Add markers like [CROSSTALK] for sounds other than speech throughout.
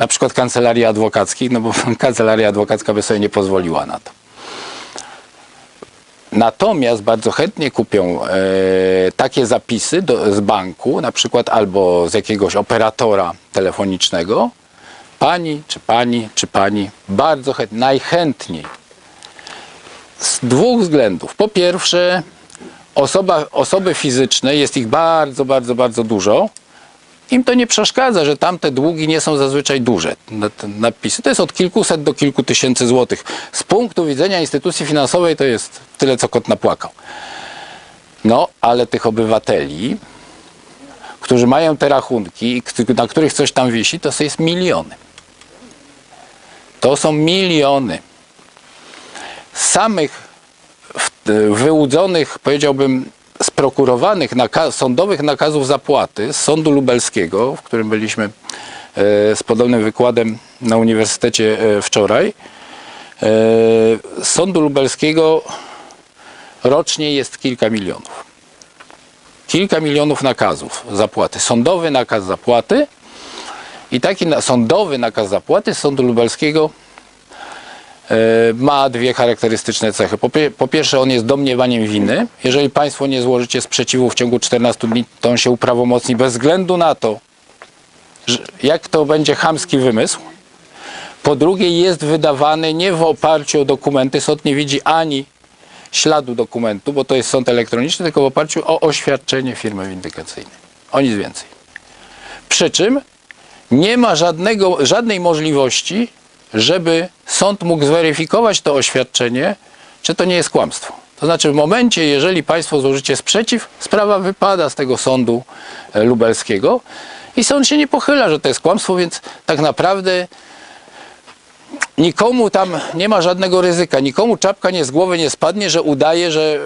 na przykład kancelarii adwokackich, no bo [LAUGHS] kancelaria adwokacka by sobie nie pozwoliła na to. Natomiast bardzo chętnie kupią e, takie zapisy do, z banku, na przykład albo z jakiegoś operatora telefonicznego. Pani, czy pani, czy pani, bardzo chętnie, najchętniej. Z dwóch względów. Po pierwsze, osoba, osoby fizyczne, jest ich bardzo, bardzo, bardzo dużo. Im to nie przeszkadza, że tamte długi nie są zazwyczaj duże. Napisy to jest od kilkuset do kilku tysięcy złotych. Z punktu widzenia instytucji finansowej to jest tyle, co kot napłakał. No, ale tych obywateli, którzy mają te rachunki, na których coś tam wisi, to jest miliony. To są miliony. Samych wyłudzonych, powiedziałbym, sprokurowanych naka- sądowych nakazów zapłaty z sądu lubelskiego, w którym byliśmy e, z podobnym wykładem na uniwersytecie e, wczoraj, e, z sądu lubelskiego rocznie jest kilka milionów. Kilka milionów nakazów zapłaty. Sądowy nakaz zapłaty i taki na, sądowy nakaz zapłaty z sądu lubelskiego ma dwie charakterystyczne cechy. Po, po pierwsze, on jest domniemaniem winy. Jeżeli Państwo nie złożycie sprzeciwu w ciągu 14 dni, to on się uprawomocni bez względu na to, jak to będzie chamski wymysł. Po drugie, jest wydawany nie w oparciu o dokumenty. Sąd nie widzi ani śladu dokumentu, bo to jest sąd elektroniczny, tylko w oparciu o oświadczenie firmy windykacyjnej. O nic więcej. Przy czym nie ma żadnego, żadnej możliwości, żeby sąd mógł zweryfikować to oświadczenie, czy to nie jest kłamstwo. To znaczy w momencie, jeżeli Państwo złożycie sprzeciw, sprawa wypada z tego sądu e, lubelskiego i sąd się nie pochyla, że to jest kłamstwo, więc tak naprawdę nikomu tam nie ma żadnego ryzyka, nikomu czapka nie z głowy nie spadnie, że udaje, że,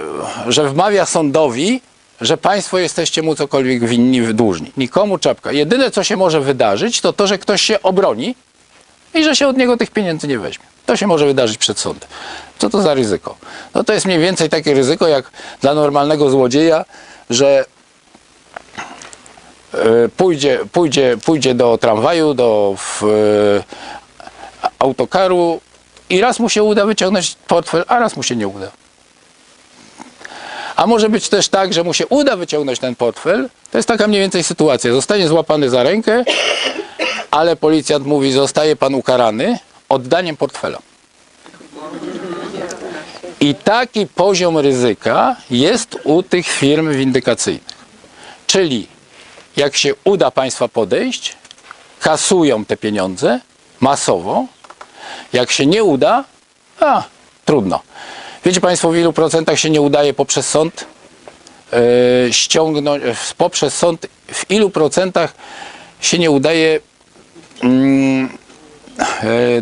że wmawia sądowi, że państwo jesteście mu cokolwiek winni, dłużni. Nikomu czapka. Jedyne, co się może wydarzyć, to to, że ktoś się obroni i że się od niego tych pieniędzy nie weźmie. To się może wydarzyć przed sądem. Co to za ryzyko? No to jest mniej więcej takie ryzyko, jak dla normalnego złodzieja, że e, pójdzie, pójdzie, pójdzie do tramwaju, do w, e, autokaru i raz mu się uda wyciągnąć portfel, a raz mu się nie uda. A może być też tak, że mu się uda wyciągnąć ten portfel. To jest taka mniej więcej sytuacja. Zostanie złapany za rękę, ale policjant mówi, zostaje pan ukarany oddaniem portfela. I taki poziom ryzyka jest u tych firm windykacyjnych. Czyli jak się uda państwa podejść, kasują te pieniądze masowo. Jak się nie uda, a trudno. Wiecie Państwo, w ilu procentach się nie udaje poprzez sąd e, ściągnąć, e, poprzez sąd, w ilu procentach się nie udaje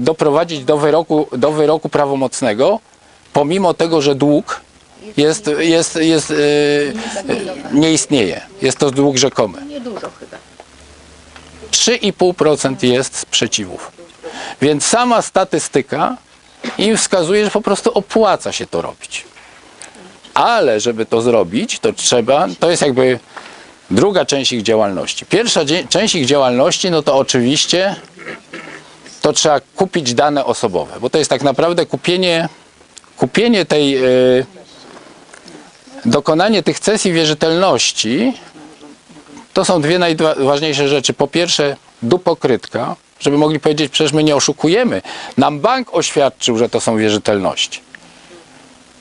doprowadzić do wyroku, do wyroku prawomocnego, pomimo tego, że dług jest, jest, jest, e, e, nie istnieje. Jest to dług rzekomy. Niedużo chyba. 3,5% jest sprzeciwów. Więc sama statystyka im wskazuje, że po prostu opłaca się to robić. Ale żeby to zrobić, to trzeba, to jest jakby druga część ich działalności. Pierwsza część ich działalności, no to oczywiście to trzeba kupić dane osobowe, bo to jest tak naprawdę kupienie, kupienie tej, e, dokonanie tych cesji wierzytelności to są dwie najważniejsze rzeczy. Po pierwsze, dupokrytka, żeby mogli powiedzieć, przecież my nie oszukujemy. Nam bank oświadczył, że to są wierzytelności.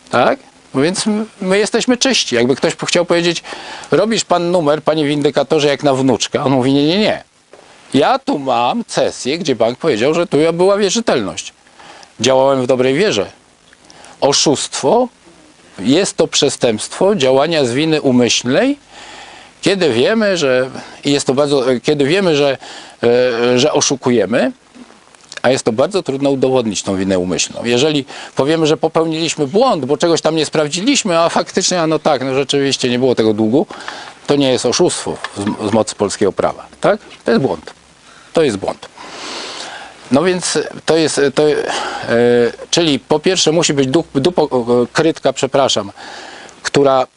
Tak? No więc my jesteśmy czyści. Jakby ktoś chciał powiedzieć, robisz pan numer, panie windykatorze, jak na wnuczka. On mówi, nie, nie, nie. Ja tu mam cesję, gdzie bank powiedział, że tu była wierzytelność. Działałem w dobrej wierze. Oszustwo jest to przestępstwo działania z winy umyślnej, kiedy wiemy, że jest to bardzo, kiedy wiemy, że, e, że oszukujemy, a jest to bardzo trudno udowodnić tą winę umyślną. Jeżeli powiemy, że popełniliśmy błąd, bo czegoś tam nie sprawdziliśmy, a faktycznie, a no tak, no rzeczywiście nie było tego długu, to nie jest oszustwo z, z mocy polskiego prawa. Tak? To jest błąd. To jest błąd. No więc to jest, to, e, czyli po pierwsze musi być dup, dupokrytka, przepraszam, która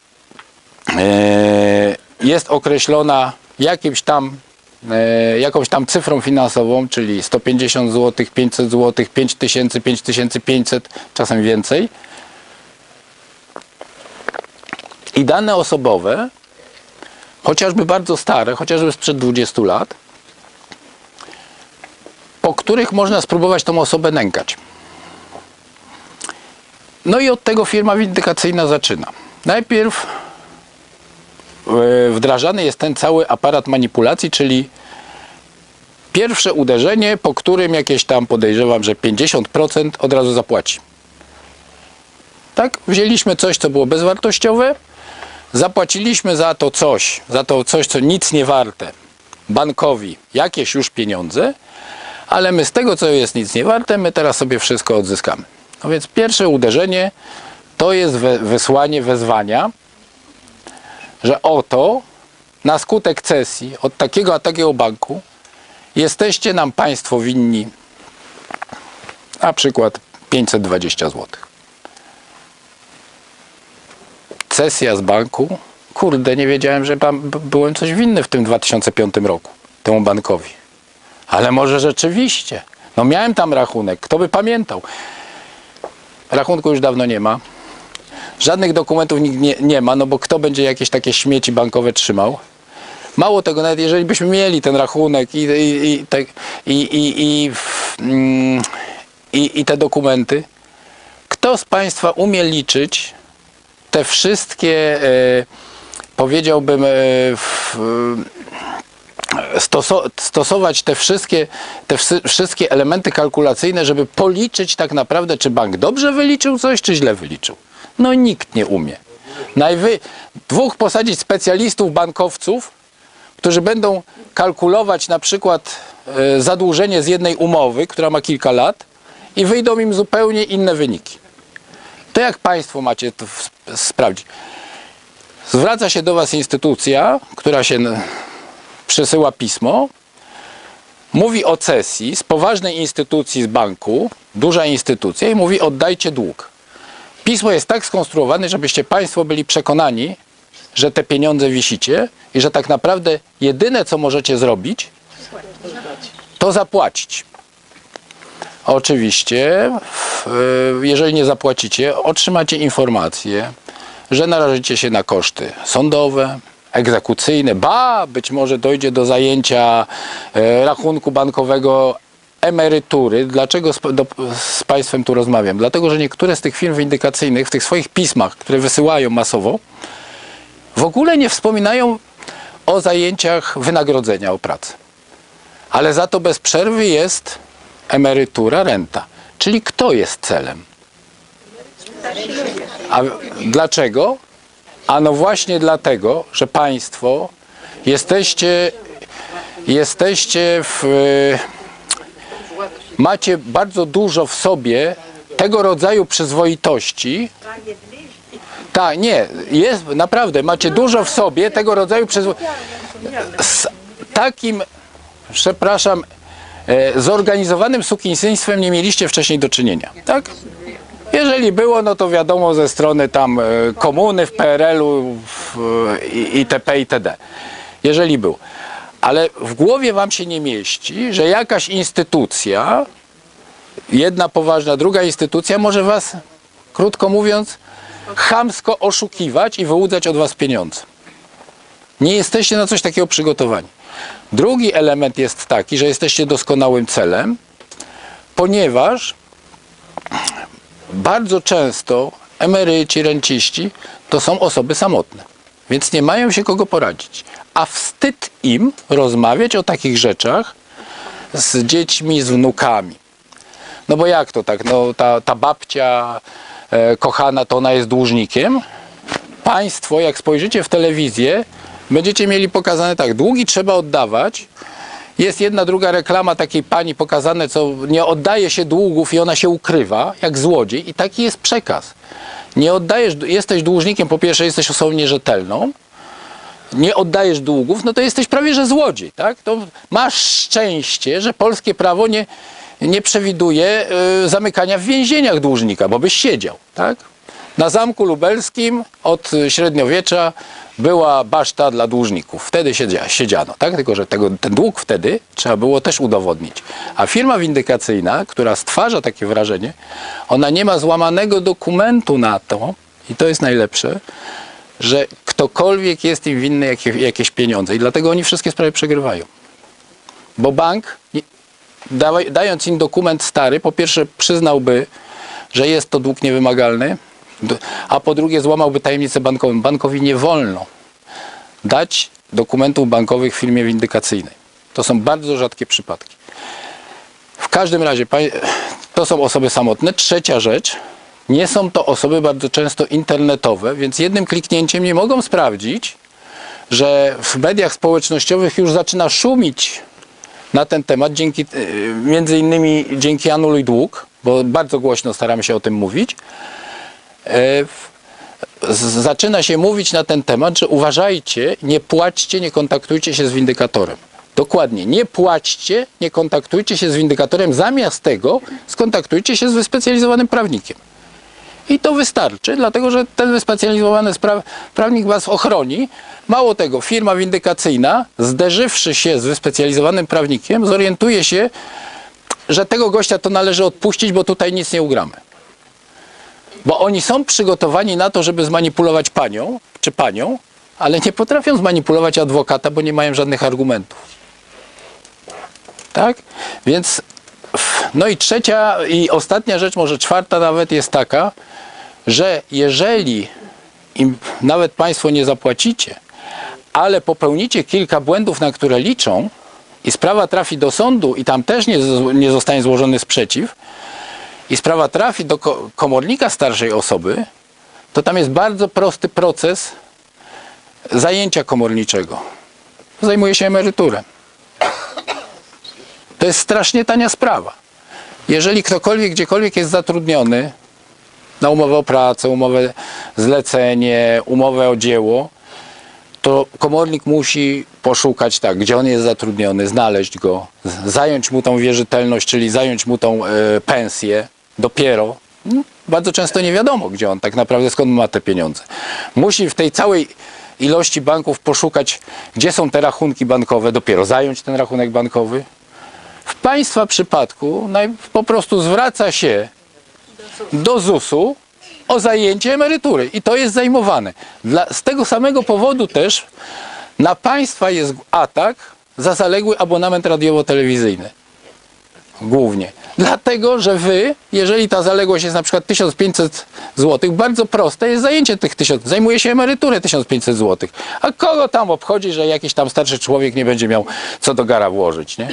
e, jest określona jakimś tam e, jakąś tam cyfrą finansową, czyli 150 zł, 500 zł, 5000, 5500, czasem więcej. I dane osobowe, chociażby bardzo stare, chociażby sprzed 20 lat, po których można spróbować tą osobę nękać. No i od tego firma windykacyjna zaczyna. Najpierw e, wdrażany jest ten cały aparat manipulacji, czyli pierwsze uderzenie, po którym jakieś tam podejrzewam, że 50% od razu zapłaci. Tak? Wzięliśmy coś, co było bezwartościowe, zapłaciliśmy za to coś, za to coś, co nic nie warte, bankowi jakieś już pieniądze, ale my z tego, co jest nic nie warte, my teraz sobie wszystko odzyskamy. No więc pierwsze uderzenie to jest we, wysłanie wezwania, że oto na skutek cesji od takiego a takiego banku jesteście nam Państwo winni na przykład 520 zł. Cesja z banku, kurde, nie wiedziałem, że byłem coś winny w tym 2005 roku, temu bankowi. Ale może rzeczywiście. No miałem tam rachunek, kto by pamiętał. Rachunku już dawno nie ma. Żadnych dokumentów nikt nie, nie ma, no bo kto będzie jakieś takie śmieci bankowe trzymał? Mało tego, nawet jeżeli byśmy mieli ten rachunek i, i, i, te, i, i, i, mm, i, i te dokumenty, kto z Państwa umie liczyć te wszystkie, e, powiedziałbym, e, w, stoso- stosować te wszystkie, te wszystkie elementy kalkulacyjne, żeby policzyć tak naprawdę, czy bank dobrze wyliczył coś, czy źle wyliczył. No nikt nie umie. Najwy... Dwóch posadzić specjalistów, bankowców, którzy będą kalkulować na przykład e, zadłużenie z jednej umowy, która ma kilka lat i wyjdą im zupełnie inne wyniki. To jak Państwo macie to sprawdzić? Zwraca się do Was instytucja, która się przesyła pismo, mówi o cesji z poważnej instytucji z banku, duża instytucja i mówi oddajcie dług. Pismo jest tak skonstruowane, żebyście Państwo byli przekonani, że te pieniądze wisicie i że tak naprawdę jedyne co możecie zrobić, to zapłacić. Oczywiście, w- jeżeli nie zapłacicie, otrzymacie informację, że narażycie się na koszty sądowe, egzekucyjne, ba, być może dojdzie do zajęcia e, rachunku bankowego emerytury. Dlaczego z, do, z Państwem tu rozmawiam? Dlatego, że niektóre z tych firm windykacyjnych w tych swoich pismach, które wysyłają masowo, w ogóle nie wspominają o zajęciach wynagrodzenia o pracę. Ale za to bez przerwy jest emerytura, renta. Czyli kto jest celem? A dlaczego? Ano właśnie dlatego, że Państwo jesteście, jesteście w, macie bardzo dużo w sobie tego rodzaju przyzwoitości. Tak, nie, jest naprawdę, macie dużo w sobie tego rodzaju przyzwoitości. Z takim, przepraszam, e, zorganizowanym sukinsystwem nie mieliście wcześniej do czynienia, tak? Jeżeli było, no to wiadomo ze strony tam e, komuny w PRL-u i- itp. itd. Jeżeli był. Ale w głowie wam się nie mieści, że jakaś instytucja, jedna poważna, druga instytucja może was, krótko mówiąc, chamsko oszukiwać i wyłudzać od was pieniądze. Nie jesteście na coś takiego przygotowani. Drugi element jest taki, że jesteście doskonałym celem, ponieważ bardzo często emeryci, renciści to są osoby samotne, więc nie mają się kogo poradzić. A wstyd im rozmawiać o takich rzeczach z dziećmi, z wnukami. No bo jak to tak? No, ta, ta babcia e, kochana, to ona jest dłużnikiem. Państwo, jak spojrzycie w telewizję, będziecie mieli pokazane tak, długi trzeba oddawać. Jest jedna, druga reklama takiej pani pokazane, co nie oddaje się długów i ona się ukrywa, jak złodziej. I taki jest przekaz. Nie oddajesz, jesteś dłużnikiem, po pierwsze jesteś osobą nierzetelną, nie oddajesz długów, no to jesteś prawie że złodziej, tak? To masz szczęście, że polskie prawo nie, nie przewiduje y, zamykania w więzieniach dłużnika, bo byś siedział, tak? Na Zamku Lubelskim od średniowiecza była baszta dla dłużników. Wtedy siedzia, siedziano, tak? Tylko, że tego, ten dług wtedy trzeba było też udowodnić. A firma windykacyjna, która stwarza takie wrażenie, ona nie ma złamanego dokumentu na to, i to jest najlepsze, że ktokolwiek jest im winny jakie, jakieś pieniądze. I dlatego oni wszystkie sprawy przegrywają. Bo bank, dając im dokument stary, po pierwsze przyznałby, że jest to dług niewymagalny, a po drugie złamałby tajemnicę bankową. Bankowi nie wolno dać dokumentów bankowych firmie windykacyjnej. To są bardzo rzadkie przypadki. W każdym razie to są osoby samotne. Trzecia rzecz, nie są to osoby bardzo często internetowe, więc jednym kliknięciem nie mogą sprawdzić, że w mediach społecznościowych już zaczyna szumić na ten temat, dzięki, y, między innymi dzięki Anuluj Dług, bo bardzo głośno staramy się o tym mówić. E, Zaczyna się mówić na ten temat, że uważajcie, nie płaćcie, nie kontaktujcie się z windykatorem. Dokładnie, nie płaćcie, nie kontaktujcie się z windykatorem, zamiast tego skontaktujcie się z wyspecjalizowanym prawnikiem. I to wystarczy, dlatego że ten wyspecjalizowany prawnik was ochroni. Mało tego, firma windykacyjna, zderzywszy się z wyspecjalizowanym prawnikiem, zorientuje się, że tego gościa to należy odpuścić, bo tutaj nic nie ugramy. Bo oni są przygotowani na to, żeby zmanipulować panią czy panią, ale nie potrafią zmanipulować adwokata, bo nie mają żadnych argumentów. Tak? Więc no i trzecia i ostatnia rzecz, może czwarta nawet jest taka, że jeżeli im nawet Państwo nie zapłacicie, ale popełnicie kilka błędów, na które liczą i sprawa trafi do sądu i tam też nie, nie zostanie złożony sprzeciw i sprawa trafi do ko- komornika starszej osoby, to tam jest bardzo prosty proces zajęcia komorniczego. Zajmuje się emeryturę. To jest strasznie tania sprawa. Jeżeli ktokolwiek gdziekolwiek jest zatrudniony na umowę o pracę, umowę zlecenie, umowę o dzieło, to komornik musi poszukać tak, gdzie on jest zatrudniony, znaleźć go, zająć mu tą wierzytelność, czyli zająć mu tą e, pensję dopiero. No, Bardzo często nie wiadomo, gdzie on tak naprawdę, skąd ma te pieniądze. Musi w tej całej ilości banków poszukać, gdzie są te rachunki bankowe, dopiero zająć ten rachunek bankowy. W Państwa przypadku naj, po prostu zwraca się do ZUS-u o zajęcie emerytury i to jest zajmowane. Dla, z tego samego powodu też na Państwa jest atak za zaległy abonament radiowo-telewizyjny. Głównie. Dlatego, że Wy, jeżeli ta zaległość jest na przykład 1500 zł, bardzo proste jest zajęcie tych 1000, zajmuje się emeryturę 1500 zł. A kogo tam obchodzi, że jakiś tam starszy człowiek nie będzie miał co do gara włożyć, nie?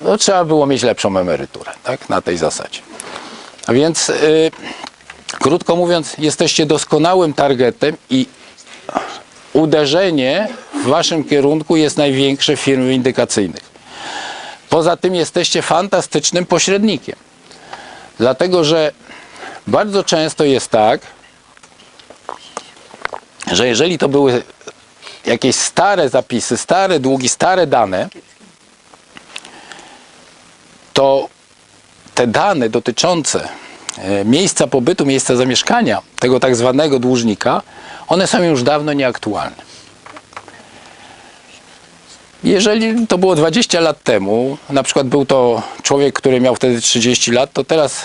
no, trzeba było mieć lepszą emeryturę, tak? Na tej zasadzie. A więc, y, krótko mówiąc, jesteście doskonałym targetem i uderzenie w waszym kierunku jest największe firm windykacyjnych. Poza tym jesteście fantastycznym pośrednikiem. Dlatego, że bardzo często jest tak, że jeżeli to były jakieś stare zapisy, stare długi, stare dane, to te dane dotyczące e, miejsca pobytu, miejsca zamieszkania tego tak zwanego dłużnika, one są już dawno nieaktualne. Jeżeli to było 20 lat temu, na przykład był to człowiek, który miał wtedy 30 lat, to teraz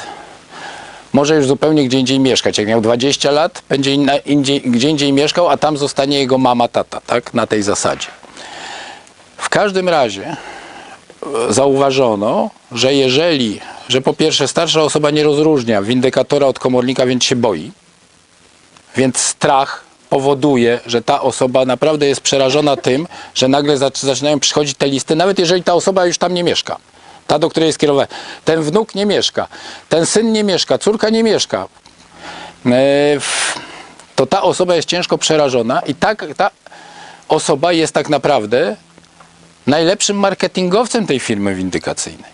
może już zupełnie gdzie indziej mieszkać. Jak miał 20 lat, będzie indziej, gdzie indziej mieszkał, a tam zostanie jego mama, tata, tak? Na tej zasadzie. W każdym razie zauważono, że jeżeli, że po pierwsze starsza osoba nie rozróżnia windykatora od komornika, więc się boi, więc strach powoduje, że ta osoba naprawdę jest przerażona tym, że nagle zac- zaczynają przychodzić te listy, nawet jeżeli ta osoba już tam nie mieszka. Ta, do której jest kierowana. Ten wnuk nie mieszka, ten syn nie mieszka, córka nie mieszka. E, To ta osoba jest ciężko przerażona i tak, ta osoba jest tak naprawdę najlepszym marketingowcem tej firmy windykacyjnej.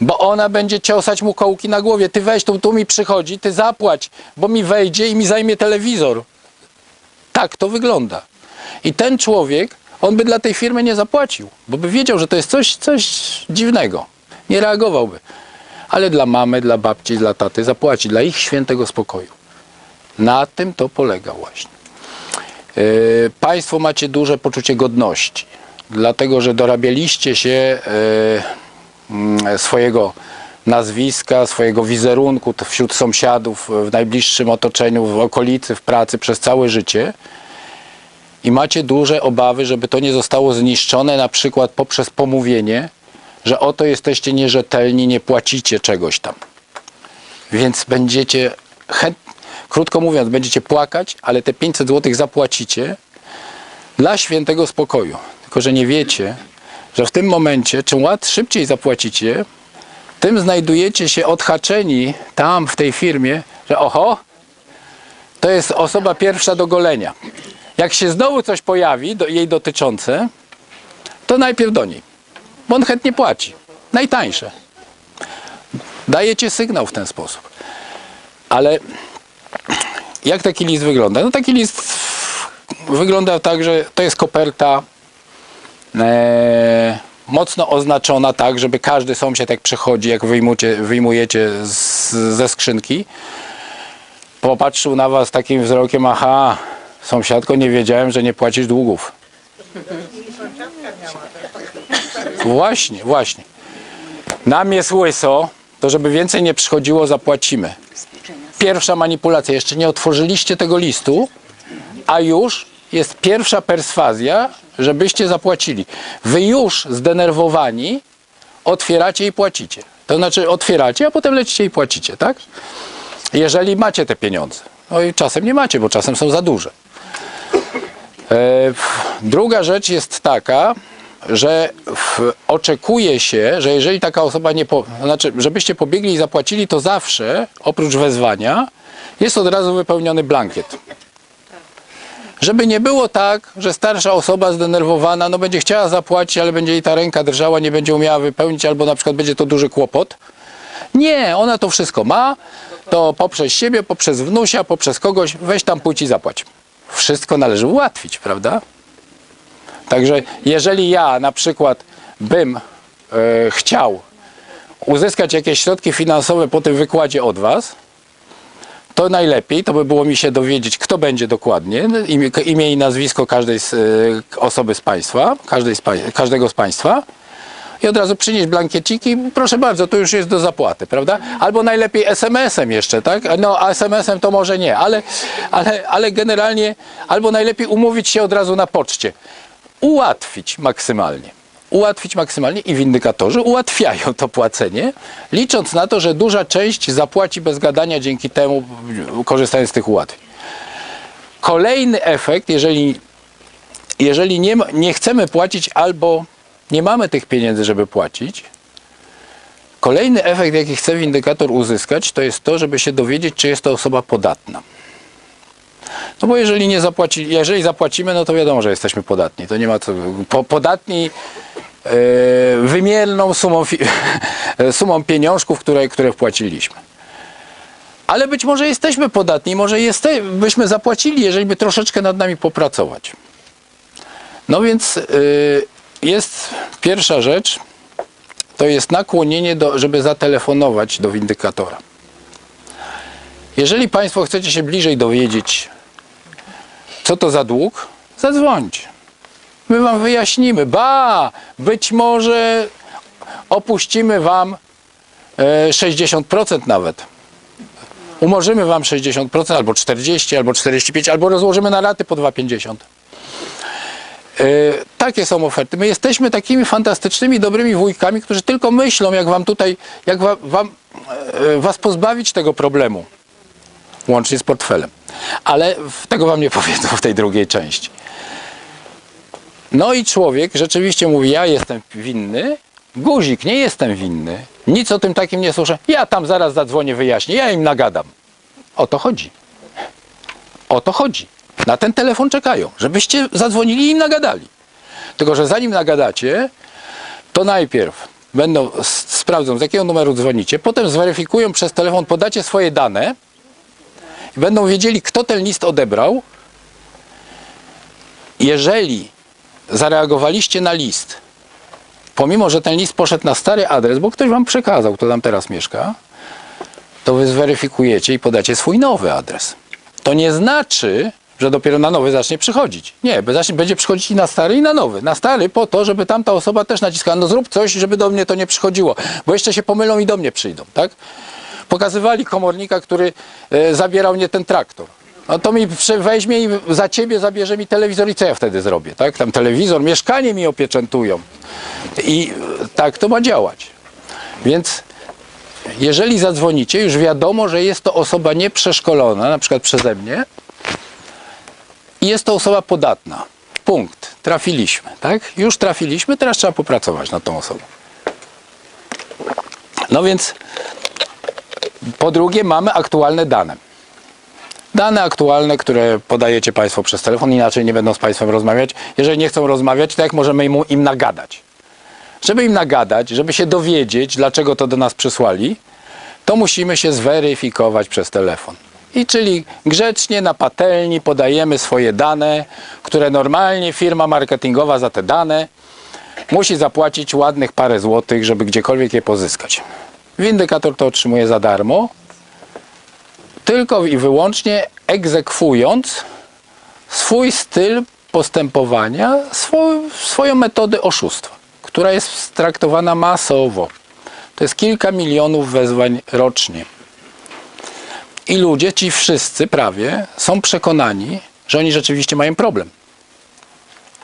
Bo ona będzie ciosać mu kołki na głowie. Ty weź, tu, tu mi przychodzi, ty zapłać, bo mi wejdzie i mi zajmie telewizor. Tak to wygląda. I ten człowiek, on by dla tej firmy nie zapłacił, bo by wiedział, że to jest coś, coś dziwnego. Nie reagowałby. Ale dla mamy, dla babci, dla taty zapłaci, dla ich świętego spokoju. Na tym to polega właśnie. Yy, Państwo macie duże poczucie godności, dlatego że dorabialiście się yy, swojego nazwiska, swojego wizerunku wśród sąsiadów, w najbliższym otoczeniu, w okolicy, w pracy przez całe życie i macie duże obawy, żeby to nie zostało zniszczone na przykład poprzez pomówienie, że oto jesteście nierzetelni, nie płacicie czegoś tam. Więc będziecie, chęt, krótko mówiąc, będziecie płakać, ale te 500 zł zapłacicie dla świętego spokoju. Tylko, że nie wiecie, że w tym momencie, czym łat szybciej zapłacicie, tym znajdujecie się odhaczeni tam w tej firmie, że oho, to jest osoba pierwsza do golenia. Jak się znowu coś pojawi, do, jej dotyczące, to najpierw do niej, bo on chętnie płaci. Najtańsze. Dajecie sygnał w ten sposób. Ale jak taki list wygląda? No taki list wygląda tak, że to jest koperta mocno oznaczona tak, żeby każdy sąsiad jak przychodzi, jak wyjmujecie, wyjmujecie z, ze skrzynki, popatrzył na was takim wzrokiem, aha, sąsiadko, nie wiedziałem, że nie płacisz długów. Właśnie, właśnie. Nam jest łyso, to żeby więcej nie przychodziło, zapłacimy. Pierwsza manipulacja. Jeszcze nie otworzyliście tego listu, a już jest pierwsza perswazja, żebyście zapłacili. Wy już zdenerwowani otwieracie i płacicie. To znaczy otwieracie, a potem lecicie i płacicie, tak? Jeżeli macie te pieniądze. No i czasem nie macie, bo czasem są za duże. E, Druga rzecz jest taka, że oczekuje się, że jeżeli taka osoba nie po, znaczy, żebyście pobiegli i zapłacili, to zawsze oprócz wezwania jest od razu wypełniony blankiet. Żeby nie było tak, że starsza osoba zdenerwowana, no będzie chciała zapłacić, ale będzie jej ta ręka drżała, nie będzie umiała wypełnić, albo na przykład będzie to duży kłopot. Nie, ona to wszystko ma, to poprzez siebie, poprzez wnusia, poprzez kogoś, weź tam pójdź i zapłać. Wszystko należy ułatwić, prawda? Także jeżeli ja na przykład bym e, chciał uzyskać jakieś środki finansowe po tym wykładzie od Was, to najlepiej to by było mi się dowiedzieć, kto będzie dokładnie, imię, imię i nazwisko każdej z, e, osoby z Państwa, każdej z, każdego z Państwa i od razu przynieść blankieciki, proszę bardzo, to już jest do zapłaty, prawda? Albo najlepiej SMS-em jeszcze, tak? No, SMS-em to może nie, ale, ale, ale generalnie, albo najlepiej umówić się od razu na poczcie. Ułatwić maksymalnie. Ułatwić maksymalnie i windykatorze ułatwiają to płacenie, licząc na to, że duża część zapłaci bez gadania dzięki temu, korzystając z tych ułatwień. Kolejny efekt, jeżeli jeżeli nie, nie chcemy płacić albo nie mamy tych pieniędzy, żeby płacić, kolejny efekt, jaki chce windykator uzyskać, to jest to, żeby się dowiedzieć, czy jest to osoba podatna. No bo jeżeli nie zapłaci, jeżeli zapłacimy, no to wiadomo, że jesteśmy podatni. To nie ma co. Po, podatni e, wymierną sumą, [LAUGHS] sumą pieniążków, które, które wpłaciliśmy. Ale być może jesteśmy podatni, może jeste, byśmy zapłacili, jeżeli by troszeczkę nad nami popracować. No więc y, jest pierwsza rzecz, to jest nakłonienie, do, żeby zatelefonować do windykatora. Jeżeli Państwo chcecie się bliżej dowiedzieć, co to za dług, zadzwońcie. My Wam wyjaśnimy. Ba, być może opuścimy Wam e, 60% nawet. Umorzymy Wam 60%, albo 40%, albo 45%, albo rozłożymy na raty po 2,50%. E, takie są oferty. My jesteśmy takimi fantastycznymi, dobrymi wujkami, którzy tylko myślą, jak wam tutaj, jak wam, wam, e, was pozbawić tego problemu. Łącznie z portfelem. Ale tego wam nie [LAUGHS] powiedzą w tej drugiej części. No i człowiek rzeczywiście mówi, ja jestem winny, guzik, nie jestem winny, nic o tym takim nie słyszę, ja tam zaraz zadzwonię, wyjaśnię, ja im nagadam. O to chodzi. O to chodzi. Na ten telefon czekają, żebyście zadzwonili i im nagadali. Tylko, że zanim nagadacie, to najpierw będą sprawdzą, z jakiego numeru dzwonicie, potem zweryfikują przez telefon, podacie swoje dane i będą wiedzieli, kto ten list odebrał. Jeżeli zareagowaliście na list, pomimo, że ten list poszedł na stary adres, bo ktoś wam przekazał, kto tam teraz mieszka, to wy zweryfikujecie i podacie swój nowy adres. to nie znaczy, że dopiero na nowy zacznie przychodzić. Nie, będzie przychodzić i na stary, i na nowy. Na stary po to, żeby tamta osoba też naciskała, no zrób coś, żeby do mnie to nie przychodziło, bo jeszcze się pomylą i do mnie przyjdą, tak? Pokazywali komornika, który e, zabierał mnie ten traktor. No to mi weźmie i za ciebie zabierze mi telewizor i co ja wtedy zrobię, tak? Tam telewizor, mieszkanie mi opieczętują. I tak to ma działać. Więc jeżeli zadzwonicie, już wiadomo, że jest to osoba nieprzeszkolona, na przykład przeze mnie, i jest to osoba podatna. Punkt. Trafiliśmy, tak? Już trafiliśmy, teraz trzeba popracować nad tą osobą. No więc po drugie mamy aktualne dane. Dane aktualne, które podajecie Państwo przez telefon, inaczej nie będą z Państwem rozmawiać. Jeżeli nie chcą rozmawiać, to jak możemy im, im nagadać? Żeby im nagadać, żeby się dowiedzieć, dlaczego to do nas przysłali, to musimy się zweryfikować przez telefon. I czyli grzecznie na patelni podajemy swoje dane, które normalnie firma marketingowa za te dane musi zapłacić ładnych parę złotych, żeby gdziekolwiek je pozyskać. Windykator to otrzymuje za darmo, tylko i wyłącznie egzekwując swój styl postępowania, swoją metodę oszustwa, która jest traktowana masowo. To jest kilka milionów wezwań rocznie. I ludzie, ci wszyscy prawie, są przekonani, że oni rzeczywiście mają problem.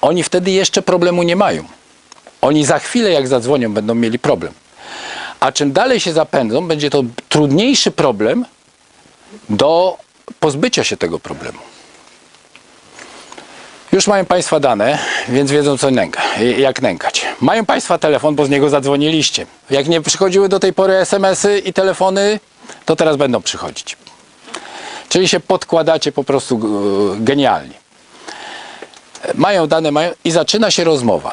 Oni wtedy jeszcze problemu nie mają. Oni za chwilę, jak zadzwonią, będą mieli problem. A czym dalej się zapędzą, będzie to trudniejszy problem do pozbycia się tego problemu. Już mają Państwa dane, więc wiedzą co nęka, jak nękać. Mają Państwa telefon, bo z niego zadzwoniliście. Jak nie przychodziły do tej pory SMS-y i telefony, to teraz będą przychodzić. Czyli się podkładacie po prostu e, genialnie. Mają dane, mają i zaczyna się rozmowa.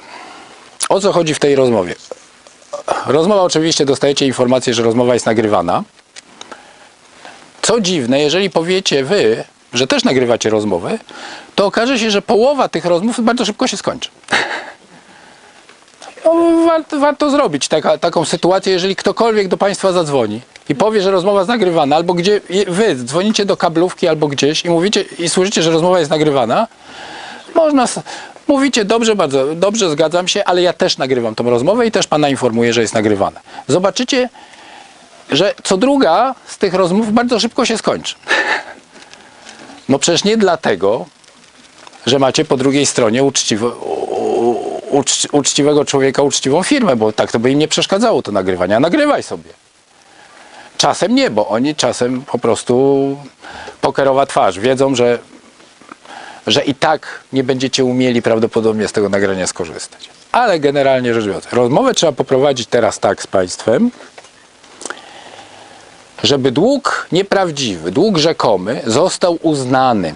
O co chodzi w tej rozmowie? Rozmowa oczywiście dostajecie informację, że rozmowa jest nagrywana. Co dziwne, jeżeli powiecie wy, że też nagrywacie rozmowę, to okaże się, że połowa tych rozmów bardzo szybko się skończy. No, warto, warto zrobić taka, taką sytuację, jeżeli ktokolwiek do Państwa zadzwoni i powie, że rozmowa jest nagrywana, albo gdzie wy dzwonicie do kablówki albo gdzieś i mówicie i słyszycie, że rozmowa jest nagrywana, można. Mówicie dobrze, bardzo dobrze, zgadzam się, ale ja też nagrywam tą rozmowę i też Pana informuję, że jest nagrywana. Zobaczycie, że co druga z tych rozmów bardzo szybko się skończy. No przecież nie dlatego, że macie po drugiej stronie uczci, uczciwego człowieka, uczciwą firmę, bo tak to by im nie przeszkadzało to nagrywanie. A nagrywaj sobie. Czasem nie, bo oni czasem po prostu pokerowa twarz. Wiedzą, że, że i tak nie będziecie umieli prawdopodobnie z tego nagrania skorzystać. Ale generalnie rzecz biorąc, rozmowę trzeba poprowadzić teraz tak z Państwem, żeby dług nieprawdziwy, dług rzekomy został uznany.